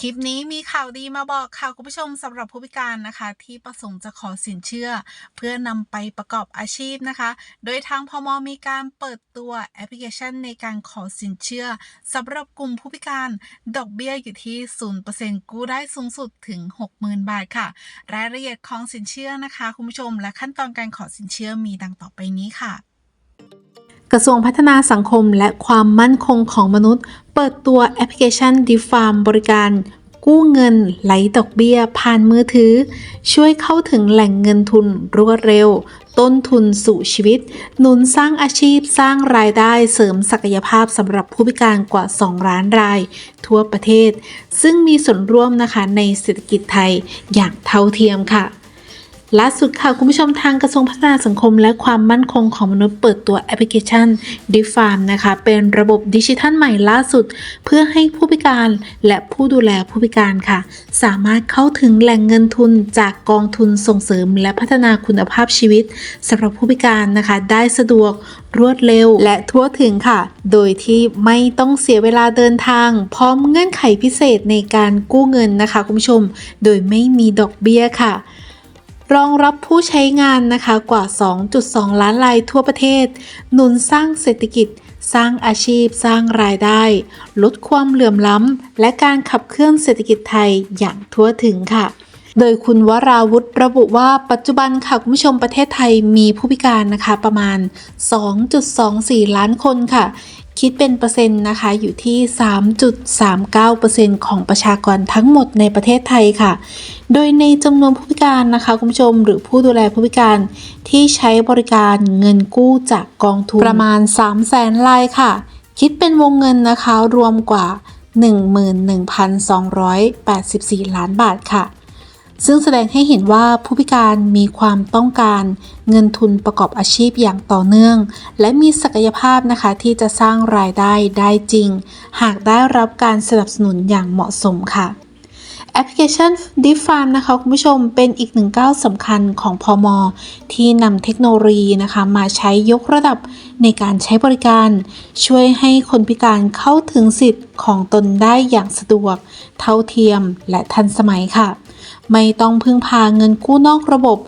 คลิปนี้มีข่าวดีมาบอกค่ะคุณผู้ชมสำหรับผู้พิการนะคะ ที่ประสงค์จะขอสินเชื่อ เพื่อนำไปประกอบอาชีพนะคะ โดยทางพมมีการเปิดตัวแอปพลิเคชันในการขอสินเชื่อสำหรับกลุ่มผู้พิการดอกเบี้ยอยู่ที่ 0%กู้ได้สูงสุดถึง 60,000 บาทค่ะ รายละเอียดของสินเชื่อนะคะ คุณผู้ชมและขั้นตอนการขอสินเชื่อมีดังต่อไปนี้ค่ะ กระทรวงพัฒนาสังคมและความมั่นคงของมนุษย์ เปิดตัวแอปพลิเคชัน d f a r m บริการ กู้เงินไหลดอกเบี้ย ผ่านมือถือ ช่วยเข้าถึงแหล่งเงินทุนรวดเร็ว ต้นทุนสู่ชีวิต หนุนสร้างอาชีพสร้างรายได้เสริมศักยภาพสำหรับผู้พิการกว่า 2 ล้านราย ทั่วประเทศ ซึ่งมีส่วนร่วมนะคะในเศรษฐกิจไทยอย่างเท่าเทียมค่ะ ล่าสุดค่ะ คุณผู้ชมทางกระทรวงพัฒนาสังคม และความมั่นคงของมนุษย์เปิดตัวแอปพลิเคชัน d f a r m นะคะ เป็นระบบดิจิทัลใหม่ล่าสุด เพื่อให้ผู้พิการและผู้ดูแลผู้พิการค่ะ สามารถเข้าถึงแหล่งเงินทุนจากกองทุนส่งเสริม และพัฒนาคุณภาพชีวิตสำหรับผู้พิการนะคะ ได้สะดวกรวดเร็วและทั่วถึงค่ะ โดยที่ไม่ต้องเสียเวลาเดินทาง พร้อมเงื่อนไขพิเศษในการกู้เงินนะคะคุณผู้ชม โดยไม่มีดอกเบี้ยค่ะ รองรับผู้ใช้งานนะคะกว่า 2.2 ล้านรายทั่วประเทศ หนุนสร้างเศรษฐกิจ สร้างอาชีพ สร้างรายได้ ลดความเหลื่อมล้ำ และการขับเคลื่อนเศรษฐกิจไทยอย่างทั่วถึงค่ะโดยคุณวราวุธระบุว่าปัจจุบันค่ะคุณผู้ชมประเทศไทยมีผู้พิการนะคะประมาณ 2.24 ล้านคนค่ะ คิดเป็นเปอร์เซ็นต์นะคะอยู่ที่ 3.39%ของประชากรทั้งหมดในประเทศไทยค่ะ โดยในจำนวนผู้พิการนะคะคุณผู้ชม หรือผู้ดูแลผู้พิการที่ใช้บริการเงินกู้จากกองทุนประมาณ 3 0 0แสนรายค่ะ คิดเป็นวงเงินนะคะรวมกว่า 11,284 ล้านบาทค่ะ ซึ่งแสดงให้เห็นว่าผู้พิการมีความต้องการเงินทุนประกอบอาชีพอย่างต่อเนื่อง และมีศักยภาพนะคะที่จะสร้างรายได้ได้จริง หากได้รับการสนับสนุนอย่างเหมาะสมค่ะแอปพลิเคชัน d f a r m นะคะคุณผู้ชมเป็นอีกหนึ่งก้าวสำคัญของพอมที่นำเทคโนโลยีนะคะ มาใช้ยกระดับในการใช้บริการ ช่วยให้คนพิการเข้าถึงสิทธิ์ของตนได้อย่างสะดวก เท่าเทียมและทันสมัยค่ะ ไม่ต้องพึ่งพาเงินกู้นอกระบบ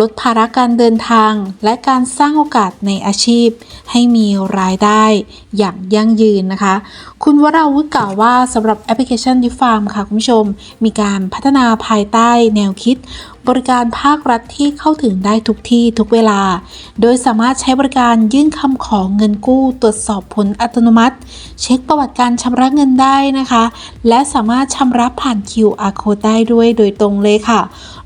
ลดภาระการเดินทาง และการสร้างโอกาสในอาชีพ ให้มีรายได้อย่างยั่งยืนนะคะ คุณวราวุฒิกล่าวว่าสำหรับแอปพลิเคชันดิฟาร์มค่ะคุณผู้ชม มีการพัฒนาภายใต้แนวคิด บริการภาครัฐที่เข้าถึงได้ทุกที่ทุกเวลา โดยสามารถใช้บริการยื่นคำขอเงินกู้ ตรวจสอบผลอัตโนมัติ เช็คประวัติการชำระเงินได้นะคะ และสามารถชำระผ่าน QR code ได้ด้วยโดยตรงเลยค่ะ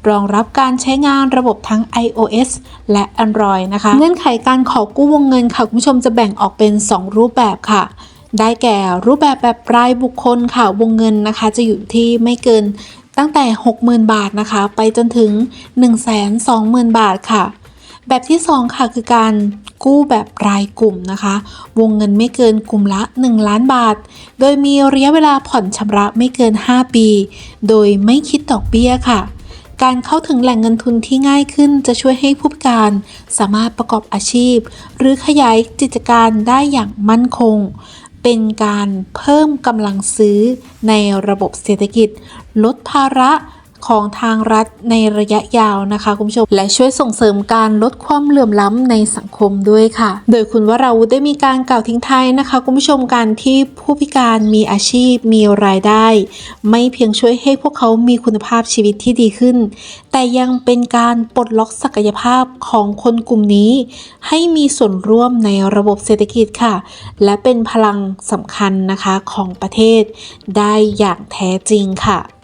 รองรับการใช้งานระบบทั้ง iOS และ Android นะคะ เงื่อนไขการขอกู้วงเงินค่ะ คุณผู้ชมจะแบ่งออกเป็น 2 รูปแบบค่ะ ได้แก่รูปแบบแบบรายบุคคลค่ะ วงเงินนะคะ จะอยู่ที่ไม่เกินตั้งแต่ 60,000 บาทนะคะ ไปจนถึง 120,000 บาทค่ะ แบบที่ 2 ค่ะคือการกู้แบบรายกลุ่มนะคะ วงเงินไม่เกินกลุ่มละ 1 ล้านบาท โดยมีระยะเวลาผ่อนชำระไม่เกิน 5 ปี โดยไม่คิดดอกเบี้ยค่ะ การเข้าถึงแหล่งเงินทุนที่ง่ายขึ้นจะช่วยให้ผู้พิการสามารถประกอบอาชีพ หรือขยายกิจการได้อย่างมั่นคง เป็นการเพิ่มกำลังซื้อในระบบเศรษฐกิจ ลดภาระ ของทางรัฐในระยะยาวนะคะคุณผู้ชม และช่วยส่งเสริมการลดความเหลื่อมล้ำในสังคมด้วยค่ะ โดยคุณวราวุธได้มีการกล่าวทิ้งท้ายนะคะคุณผู้ชมการที่ผู้พิการมีอาชีพมีรายได้ ไม่เพียงช่วยให้พวกเขามีคุณภาพชีวิตที่ดีขึ้น แต่ยังเป็นการปลดล็อกศักยภาพของคนกลุ่มนี้ ให้มีส่วนร่วมในระบบเศรษฐกิจค่ะ และเป็นพลังสำคัญนะคะของประเทศได้อย่างแท้จริงค่ะ